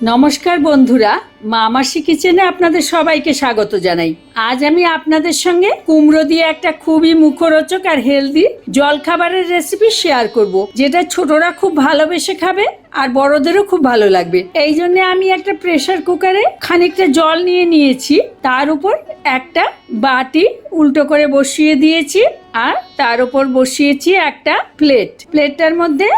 নমস্কার বন্ধুরা মামাসি কিচেনে আপনাদের সবাইকে স্বাগত জানাই। আজ আমি আপনাদের সঙ্গে কুমড়ো দিয়ে একটা খুবই মুখরোচক আর হেলদি জলখাবারের রেসিপি শেয়ার করব, যেটা ছোটরা খুব ভালোবেসে খাবে আর বড়দেরও খুব ভালো লাগবে। এই জন্য আমি একটা প্রেসার কুকারে খানিকটা জল নিয়ে নিয়েছি, তার উপর একটা বাটি উল্টো করে বসিয়ে দিয়েছি আর তার উপর বসিয়েছি একটা প্লেট প্লেটটার মধ্যে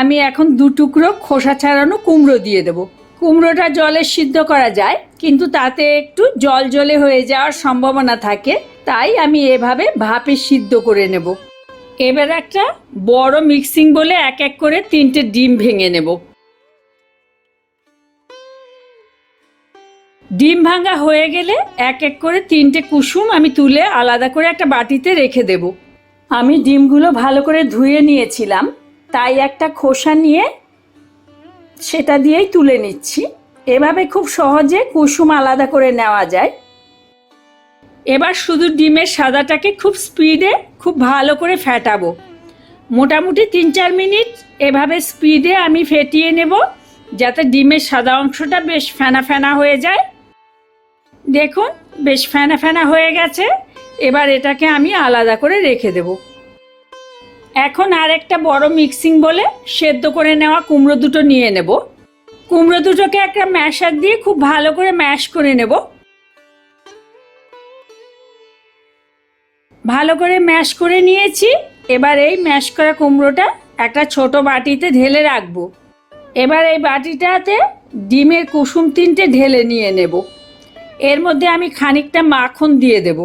আমি এখন দু টুকরো খোসা ছাড়ানো কুমড়ো দিয়ে দেবো। কুমড়োটা জলে সিদ্ধ করা যায়, কিন্তু তাতে একটু জল জলে হয়ে যাওয়ার সম্ভাবনা থাকে, তাই আমি এভাবে ভাপে সিদ্ধ করে নেব। এবার একটা বড় মিক্সিং বলে এক এক করে তিনটে ডিম ভেঙে নেব। ডিম ভাঙা হয়ে গেলে এক এক করে তিনটে কুসুম আমি তুলে আলাদা করে একটা বাটিতে রেখে দেব। আমি ডিমগুলো ভালো করে ধুয়ে নিয়েছিলাম, তাই একটা খোসা নিয়ে সেটা দিয়েই তুলে নিচ্ছি। এভাবে খুব সহজে কুসুম আলাদা করে নেওয়া যায়। এবার শুধু ডিমের সাদাটাকে খুব স্পিডে খুব ভালো করে ফেটাবো। মোটামুটি তিন চার মিনিট এভাবে স্পিডে আমি ফেটিয়ে নেব, যাতে ডিমের সাদা অংশটা বেশ ফেনা ফেনা হয়ে যায়। দেখুন, বেশ ফেনা ফেনা হয়ে গেছে। এবার এটাকে আমি আলাদা করে রেখে দেবো। এখন আর একটা বড় মিক্সিং বলে সেদ্ধ করে নেওয়া কুমড়ো দুটো নিয়ে নেব। কুমড়ো দুটোকে একটা ম্যাশার দিয়ে খুব ভালো করে ম্যাশ করে নেব। ভালো করে ম্যাশ করে নিয়েছি। এবার এই ম্যাশ করা কুমড়োটা একটা ছোট বাটিতে ঢেলে রাখব। এবার এই বাটিটাতে ডিমের কুসুম তিনটে ঢেলে নিয়ে নেব। এর মধ্যে আমি খানিকটা মাখন দিয়ে দেবো।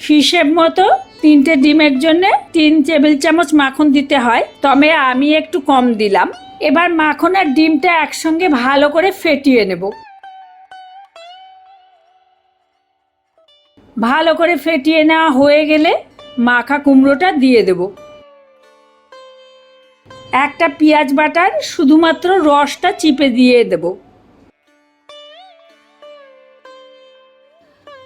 হিসেব মতো তিনটে ডিমের জন্য তিন টেবিল চামচ মাখন দিতে হয়। তবে আমি একটু কম দিলাম। এবার মাখন আর ডিমটা একসঙ্গে ভালো করে ফেটিয়ে নেব। ভালো করে ফেটিয়ে নেওয়া হয়ে গেলে মাখা কুমড়োটা দিয়ে দেব। একটা পেঁয়াজ বাটার শুধুমাত্র রসটা চিপে দিয়ে দেবো।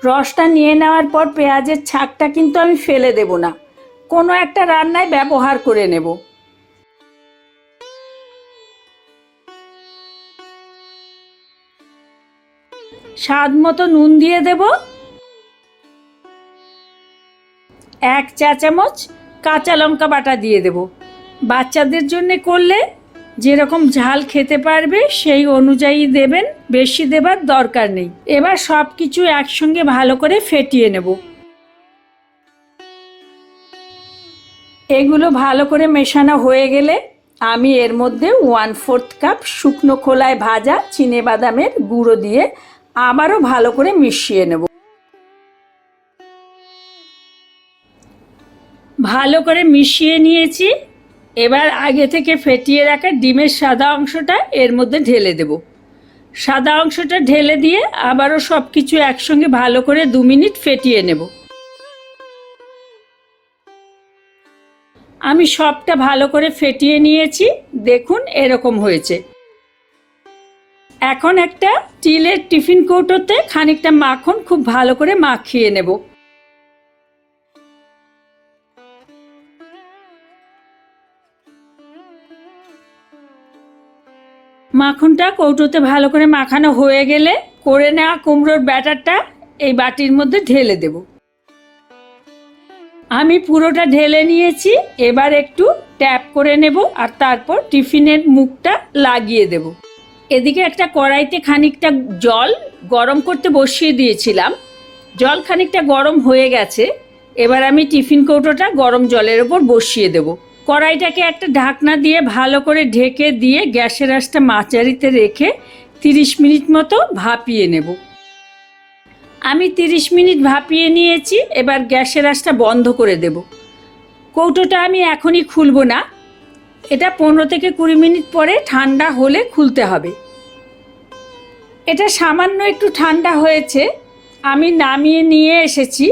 রসটা নিয়ে নেওয়ার পর পেঁয়াজের ছাকটা কিন্তু আমি ফেলে দেব না। কোনো একটা রান্নায় ব্যবহার করে নেব। স্বাদ মতো নুন দিয়ে দেব। এক চা চামচ কাঁচা লঙ্কা বাটা দিয়ে দেব। বাচ্চাদের জন্য করলে যেরকম ঝাল খেতে পারবে, সেই অনুযায়ী দেবেন। বেশি দেবার দরকার নেই। এবার সব কিছু একসঙ্গে ভালো করে ফেটিয়ে নেব। এগুলো ভালো করে মেশানো হয়ে গেলে আমি এর মধ্যে ওয়ান ফোর্থ কাপ শুকনো খোলায় ভাজা চিনে বাদামের গুঁড়ো দিয়ে আবারও ভালো করে মিশিয়ে নেব। ভালো করে মিশিয়ে নিয়েছি। এবার আগে থেকে ফেটিয়ে রাখা ডিমের সাদা অংশটা এর মধ্যে ঢেলে দেব। সাদা অংশটা ঢেলে দিয়ে আবারও সব কিছু একসঙ্গে ভালো করে দু মিনিট ফেটিয়ে নেব। আমি সবটা ভালো করে ফেটিয়ে নিয়েছি, দেখুন এরকম হয়েছে। এখন একটা স্টিলের টিফিন কৌটোতে খানিকটা মাখন খুব ভালো করে মাখিয়ে নেব। মাখনটা কৌটোতে ভালো করে মাখানো হয়ে গেলে করে নেওয়া কুমড়োর ব্যাটারটা এই বাটির মধ্যে ঢেলে দেব। আমি পুরোটা ঢেলে নিয়েছি, এবার একটু ট্যাপ করে নেব আর তারপর টিফিনের মুখটা লাগিয়ে দেব। এদিকে একটা কড়াইতে খানিকটা জল গরম করতে বসিয়ে দিয়েছিলাম। জল খানিকটা গরম হয়ে গেছে, এবার আমি টিফিন কৌটোটা গরম জলের ওপর বসিয়ে দেবো। কড়াইটাকে একটা ঢাকনা দিয়ে ভালো করে ঢেকে দিয়ে গ্যাসের আঁচটা মাচারিতে রেখে তিরিশ মিনিট মতো ভাপিয়ে নেব। আমি তিরিশ মিনিট ভাপিয়ে নিয়েছি, এবার গ্যাসের আঁচটা বন্ধ করে দেব। কৌটোটা আমি এখনই খুলব না। এটা পনেরো থেকে কুড়ি মিনিট পরে ঠান্ডা হলে খুলতে হবে। এটা সামান্য একটু ঠান্ডা হয়েছে, আমি নামিয়ে নিয়ে এসেছি,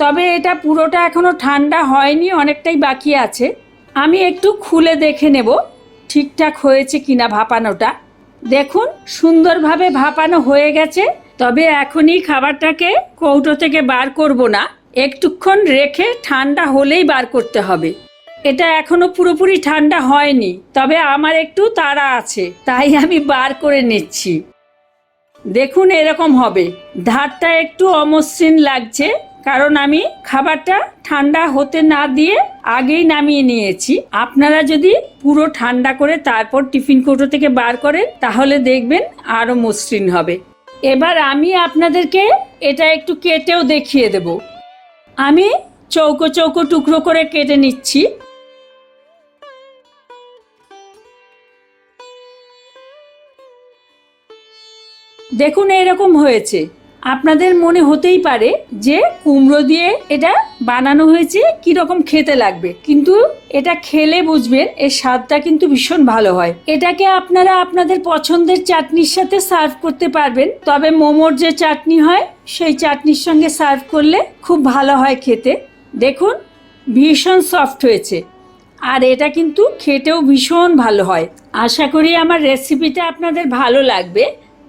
তবে এটা পুরোটা এখনও ঠান্ডা হয়নি, অনেকটাই বাকি আছে। আমি একটু খুলে দেখে নেব ঠিকঠাক হয়েছে কিনা ভাপানোটা। দেখুন, সুন্দরভাবে ভাপানো হয়ে গেছে, তবে এখনই খাবারটাকে কৌটো থেকে বার করব না। একটুক্ষণ রেখে ঠান্ডা হলেই বার করতে হবে। এটা এখনও পুরোপুরি ঠান্ডা হয়নি, তবে আমার একটু তাড়া আছে, তাই আমি বার করে নিচ্ছি। দেখুন এরকম হবে। ধারটা একটু অমসৃণ লাগছে। কারণ আমি খাবারটা ঠান্ডা হতে না দিয়ে আগেই নামিয়ে নিয়েছি। আপনারা যদি পুরো ঠান্ডা করে তারপর টিফিন কৌটো থেকে বার করেন, তাহলে দেখবেন আরও মসৃণ হবে। এবার আমি আপনাদেরকে এটা একটু কেটেও দেখিয়ে দেব। আমি চৌকো চৌকো টুকরো করে কেটে নিচ্ছি। দেখুন, এরকম হয়েছে। আপনাদের মনে হতেই পারে যে কুমড়ো দিয়ে এটা বানানো হয়েছে রকম খেতে লাগবে। কিন্তু এটা খেলে বুঝবেন, এর স্বাদটা কিন্তু ভীষণ ভালো হয়। এটাকে আপনারা আপনাদের পছন্দের চাটনির সাথে সার্ভ করতে পারবেন। তবে মোমোর যে চাটনি হয়, সেই চাটনির সঙ্গে সার্ভ করলে খুব ভালো হয় খেতে। দেখুন, ভীষণ সফট হয়েছে। আর এটা কিন্তু খেতেও ভীষণ ভালো হয়। আশা করি আমার রেসিপিটা আপনাদের ভালো লাগবে।